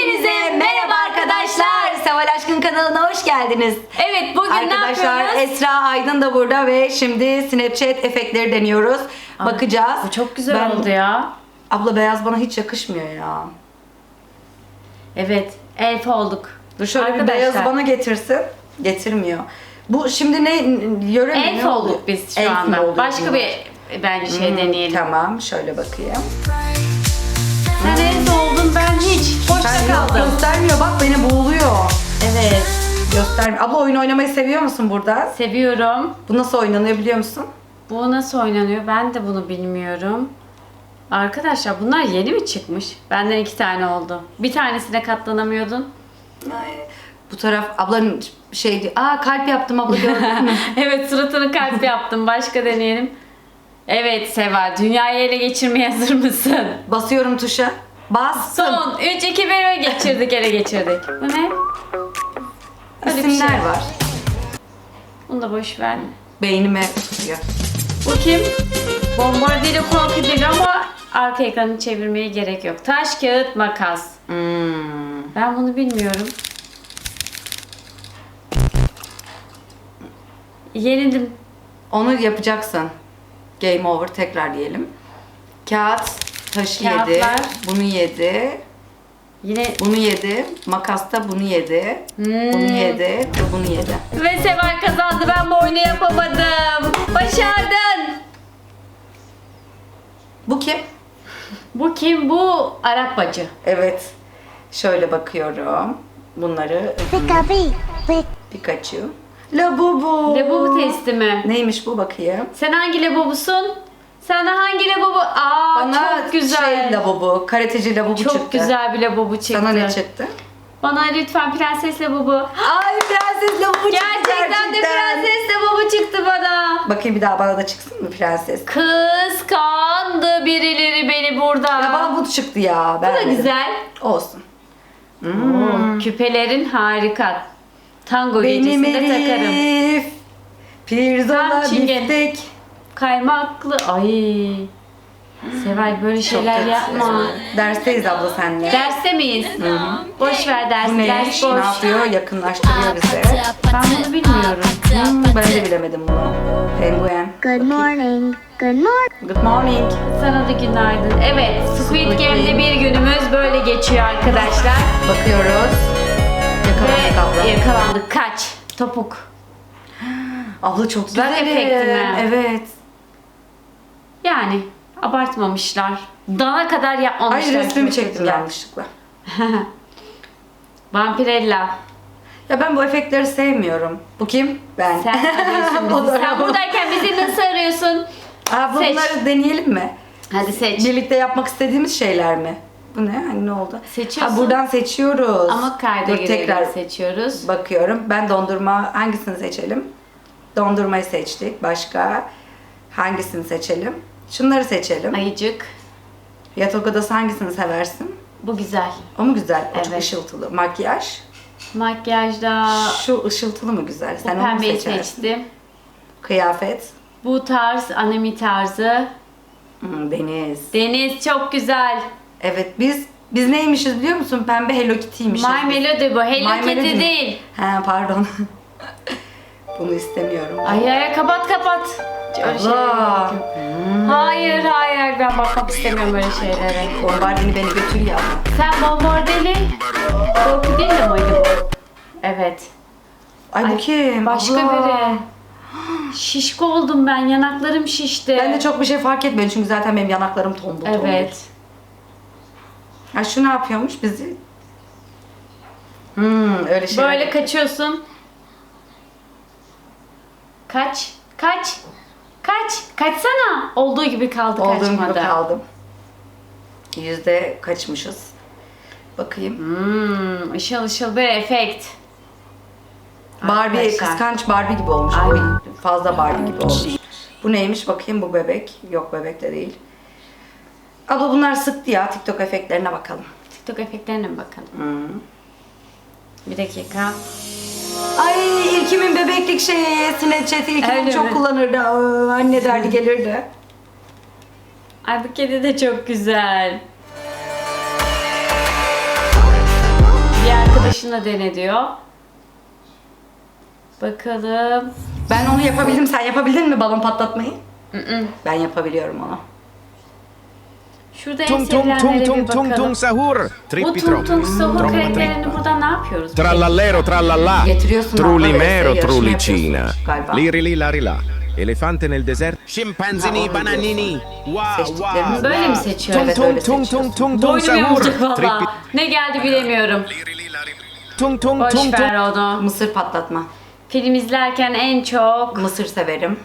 Hepinize merhaba arkadaşlar. Seval Aşkın kanalına hoş geldiniz. Evet bugün Arkadaşlar ne yapıyoruz? Esra Aydın da burada ve şimdi Snapchat efektleri deniyoruz. Bakacağız. Bu çok güzel Ben- oldu ya. Abla beyaz bana hiç yakışmıyor ya. Evet elf olduk. Dur şöyle bir Arkadaşlar, beyazı bana getirsin. Getirmiyor. Bu şimdi ne yöre mi? Elf ne olduk oluyor? biz şu Elf mi anda. oluyor Başka bunlar? bir bence şey Hmm, deneyelim. Tamam şöyle bakayım. Oldun ben hiç. Boşta yok, kaldım. göstermiyor bak beni boğuluyor. Evet Göstermiyor. Abla oyun oynamayı seviyor musun burada? seviyorum. Bu nasıl oynanıyor biliyor musun? Bu nasıl oynanıyor ben de bunu bilmiyorum. Arkadaşlar bunlar yeni mi çıkmış? Benden iki tane oldu. Bir tanesine katlanamıyordun. Ay, bu taraf ablanın şeydi. Aa kalp yaptım abla gördün mü? evet suratını kalp yaptım. Başka deneyelim. Evet Seva dünyayı ele geçirmeye hazır mısın? Basıyorum tuşa. Bastım. Son 3 2 1 ve geçirdik ele geçirdik. Bu ne? Öyle bir İsimler şey. var. Bunu da boş ver. Beynime tutuyor. Bu kim? Bombardıyla korkutucu ama arka ekranı çevirmeye gerek yok. Taş, kağıt, makas. Hmm. Ben bunu bilmiyorum. Yenildim. Onu yapacaksın. Game over tekrar diyelim. Kağıt taşı yedi. Kağıtlar. Bunu yedi. Yine Bunu yedi. Makasta bunu yedi. Hmm. Bunu yedi. Ve bunu yedi. ve Seval kazandı. Ben bu oyunu yapamadım. Başardın. Bu kim? Bu kim? Bu Arap bacı. Evet. Şöyle bakıyorum. Bunları Pikapi. Pick. Pikachu. Labubu. Lebubu testi mi? Neymiş bu bakayım? Sen hangi lebubusun? De hangi lebubu? Aa Bana çok güzel. şey labubu, karateci labubu çok çıktı. güzel bir lebubu çıktı. Sana ne çıktı? Bana lütfen prenses lebubu. Ay prenses labubu çıktı Gerçekten, de prenses lebubu çıktı bana. Bakayım bir daha bana da çıksın mı prenses? Kıskandı birileri beni burada. Ya bana bu çıktı ya. Bu da güzel. Olsun. Oo, küpelerin harika. Tango Benim gecesinde takarım. Elif. Pirzola Tam çingen. biftek. Kaymaklı. Ay. Seval böyle şeyler yapma. Dersteyiz abla senle. Derste miyiz? Boş ver ders. Bu Ders neymiş? Ne boş. yapıyor? Yakınlaştırıyor bizi. Ben bunu bilmiyorum. Hmm, ben de bilemedim bunu. Penguen. Good morning. Good morning. Good morning. Sana da günaydın. Evet, Squid Game'de Game. bir günümüz böyle geçiyor arkadaşlar. Bakıyoruz. Yakalandık abla. Yakalandık. Kaç. Topuk. Abla çok Güzel güzel. efekti mi? Evet. Yani abartmamışlar. Dana kadar yapmamışlar. Ay resmimi çektim yanlışlıkla. Vampirella. Ya ben bu efektleri sevmiyorum. Bu kim? Ben. Sen arıyorsun bizi. Sen buradayken bizi nasıl arıyorsun? Aa, Seç. bunları deneyelim mi? Hadi seç. Birlikte yapmak istediğimiz şeyler mi? Bu ne? Hani ne oldu? Seçiyorsun. Ha, buradan seçiyoruz. Ama kayda Dur, tekrar seçiyoruz. bakıyorum. Ben dondurma hangisini seçelim? Dondurmayı seçtik. Başka hangisini seçelim? Şunları seçelim. Ayıcık. Yatak odası hangisini seversin? Bu güzel. O mu güzel? O çok Evet. ışıltılı. Makyaj. Makyajda Şu ışıltılı mı güzel? bu Sen onu mu pembeyi seçersin? seçtim. Kıyafet. Bu tarz anemi tarzı. Hmm, deniz. Deniz çok güzel. Evet biz biz neymişiz biliyor musun? Pembe Hello Kitty'ymişiz. My biz. Melody bu. Hello My Kitty mi? değil. He pardon. Bunu istemiyorum. Ay ay kapat kapat. Öyle Allah. yok. Hayır hayır ben bakmak istemiyorum öyle şeylere. Bombardini beni götür ya. Sen bombardeli. Korku değil de miydi bu? Evet. Ay, bu Ay, kim? Başka Abla. biri. Şişko oldum ben. Yanaklarım şişti. Ben de çok bir şey fark etmedim çünkü zaten benim yanaklarım tombul tombul. Evet. Ya şu ne yapıyormuş bizi? Hmm, öyle şey. Böyle kaçıyorsun. Kaç. Kaç. Kaç. Kaçsana. Olduğu gibi kaldı Olduğum kaçmadı. gibi kaldım. Yüzde kaçmışız. Bakayım. Hmm, ışıl ışıl bir efekt. Barbie, Arkadaşlar. kıskanç Barbie gibi olmuş. Ay. Fazla Barbie gibi olmuş. Bu neymiş bakayım bu bebek. Yok bebek de değil. Abla bunlar sıktı ya. TikTok efektlerine bakalım. TikTok efektlerine mi bakalım? Hmm. Bir dakika. Ay İlkim'in bebeklik şeyi, Snapchat'i İlkim'in Öyle çok mi? kullanırdı. Aa, Anne derdi gelirdi. Ay bu kedi de çok güzel. arkadaşınla dene diyor. Bakalım. Ben onu yapabildim. Sen yapabildin mi balon patlatmayı? Mm-mm. Ben yapabiliyorum onu. Şurada en Tung tung tung tung tung bakalım. tung sahur. Bu Trippi tung tung sahur karakterini burada ne yapıyoruz? Trallallero trallallà. Getiriyorsun Trullimero abla yapıyorsun galiba. Liri li lari la. Elefante nel deserto. Scimpanzini bananini. Wow wow. Böyle mi seçiyoruz? Tung tung tung tung tung tung sahur. Trippi. Ne geldi bilemiyorum. Tung tung Boş tung ver tung. onu. Mısır patlatma. Film izlerken en çok Mısır severim.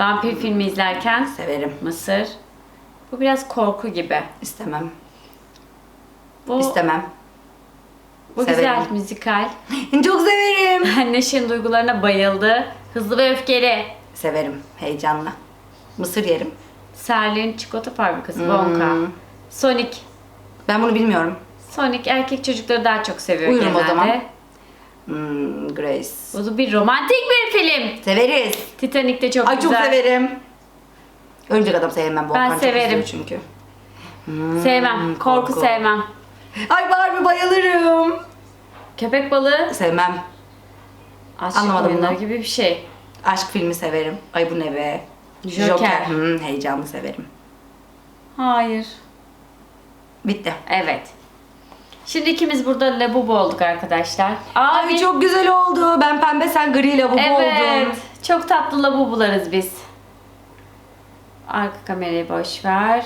vampir filmi izlerken Severim. Mısır. Bu biraz korku gibi. İstemem. Bu, İstemem. bu severim. güzel müzikal. Çok severim. Neşe'nin duygularına bayıldı. Hızlı ve öfkeli. Severim. Heyecanla. Mısır yerim. Serlin çikolata fabrikası. Hmm. Sonic. Ben bunu bilmiyorum. Sonic erkek çocukları daha çok seviyor Buyurun o genelde. zaman. Hmm, Grace. Bu bir romantik bir film. Severiz. Titanic de çok Ay çok güzel. severim. Örümcek adam sevmem. Volkan çok severim. üzüyor çünkü. Sevmem. Korku, korku. sevmem. Ay Barbie bayılırım. Köpek balığı Sevmem. aşk Anlamadım oyunları bunu. gibi bir şey. Aşk filmi severim. Ay bu ne be. Joker. Hmm, heyecanlı severim. Hayır. Bitti. Evet. Şimdi ikimiz burada labubu olduk arkadaşlar. Abi Ay çok güzel oldu. Ben pembe sen gri lavabo Evet. oldun. Çok tatlı labubularız biz. Arka kamerayı boş ver.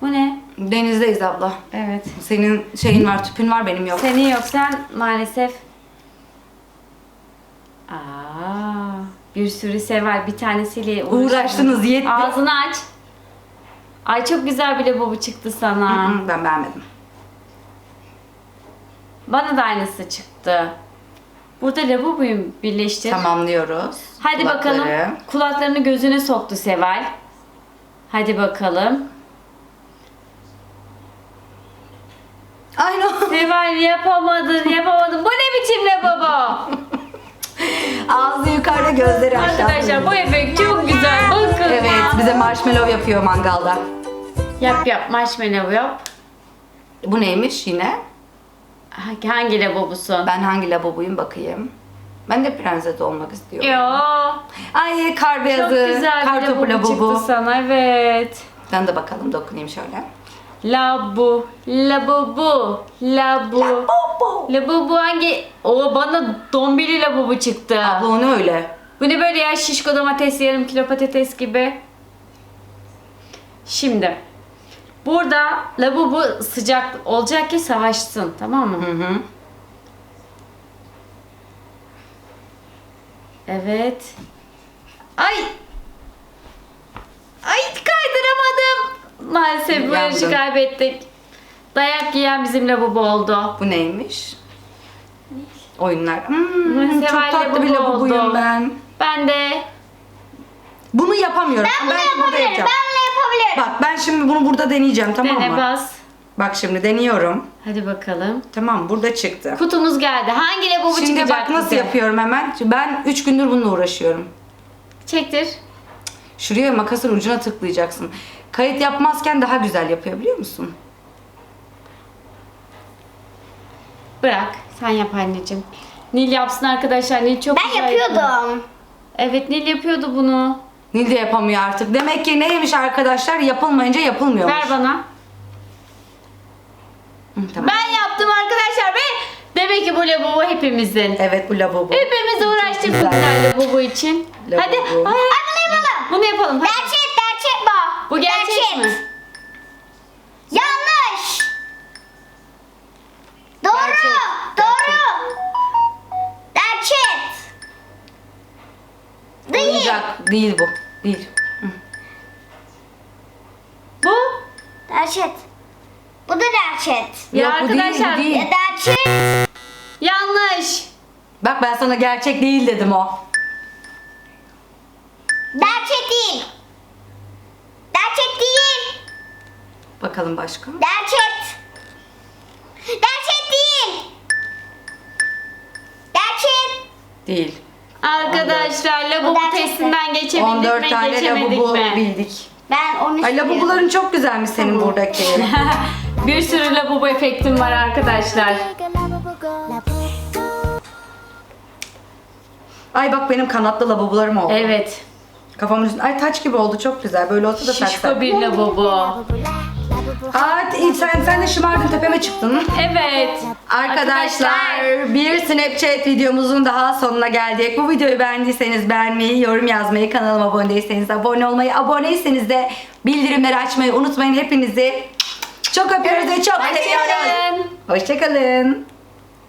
Bu ne? Denizdeyiz abla. Evet. Senin şeyin var, tüpün var, benim yok. Senin yok sen maalesef. Aa, bir sürü sever bir tanesiyle uğraştınız. Uğraştınız, yetti. Ağzını aç. Ay çok güzel bir labubu çıktı sana. Hı, ben beğenmedim. Bana da aynısı çıktı. Burada labubuyu birleştir. Tamamlıyoruz. Hadi Kulakları. bakalım. Kulaklarını gözüne soktu Seval. Hadi bakalım. Ay no. Seval yapamadın, yapamadın. Bu ne biçim lavabo? Ağzı yukarıda, gözleri aşağıda. Arkadaşlar bu efekt çok güzel. Bakın. Evet, bize marshmallow yapıyor mangalda. Yap yap marshmallow yap. Bu neymiş yine? Ha- Hangi lavabosun? Ben hangi lavabobuyum bakayım. Ben de prenses olmak istiyorum. Yo. Ay kar Çok beyazı, güzel kar bir topu lavabo çıktı lavabo. sana evet. Ben de bakalım dokunayım şöyle. Labu, labubu, labu. Lavabo. Labubu hangi? O bana dombili labubu çıktı. Abla o ne öyle? Bu ne böyle ya şişko domates yarım kilo patates gibi. Şimdi burada labubu sıcak olacak ki savaşsın tamam mı? Hı hı. Evet. Ay. Ay kaydıramadım. Maalesef bu yarışı Yandın. kaybettik. Dayak yiyen bizim labubu oldu. Bu neymiş? Oyunlar. Hmm, çok Seval tatlı bir lavabo lavabobuyum oldu. ben. Ben de Bunu yapamıyorum. Ben, bunu yapabilirim. yapacağım. Ben yapabilirim. Bak ben şimdi bunu burada deneyeceğim tamam dene mı? bas. Bak şimdi deniyorum. Hadi bakalım. Tamam burada çıktı. Kutumuz geldi. Hangi Şimdi çıkacak bak nasıl bize? yapıyorum hemen. Şimdi Ben 3 gündür bununla uğraşıyorum. Çektir. Şuraya makasın ucuna tıklayacaksın. Kayıt yapmazken daha güzel yapıyor biliyor musun? Bırak. Sen yap anneciğim. Nil yapsın arkadaşlar. Nil çok Ben güzel yapıyor. yapıyordum. Evet Nil yapıyordu bunu. Nil de yapamıyor artık. Demek ki neymiş arkadaşlar? Yapılmayınca yapılmıyormuş. Ver bana. Hı, tamam. Ben yaptım arkadaşlar ve demek ki bu lavabo hepimizin. Evet bu lavabo. Hepimiz uğraştık bu güzel. lavabo için. Lavabo. Hadi. Ay, Ay bunu yapalım. bunu yapalım. Hadi. Gerçek, gerçek bu. Bu gerçek mi? Yanlış. Doğru. Gerçek, Doğru. Gerçek. Değil. Oyuncak değil bu. Değil. Bu? Gerçek. Bu da gerçek. Ya Yok, bu değil, bu arkadaşlar. değil. Ya gerçek. Yanlış. Bak ben sana gerçek değil dedim o. Gerçek değil. Gerçek değil. Bakalım başka. Gerçek. Gerçek değil. Gerçek. Değil. Arkadaşlar lavabo Bu gerçek mi? testinden geçebildik 14 mi tane geçemedik mi? bildik. Ben onu Ay lavaboların çok güzelmiş senin buradaki. Bir sürü lavabo efektim var arkadaşlar. Ay bak benim kanatlı lavabolarım oldu. Evet. Kafamın üstünde. Ay taç gibi oldu çok güzel. Böyle olsa da Şişko taksak. bir lavabo. Aa sen, sen de şımardın tepeme çıktın. Evet. Arkadaşlar bir Snapchat videomuzun daha sonuna geldik. Bu videoyu beğendiyseniz beğenmeyi, yorum yazmayı, kanalıma abone değilseniz abone olmayı, aboneyseniz de bildirimleri açmayı unutmayın. Hepinizi çok öpüyoruz ve çok seviyoruz. Hoşçakalın.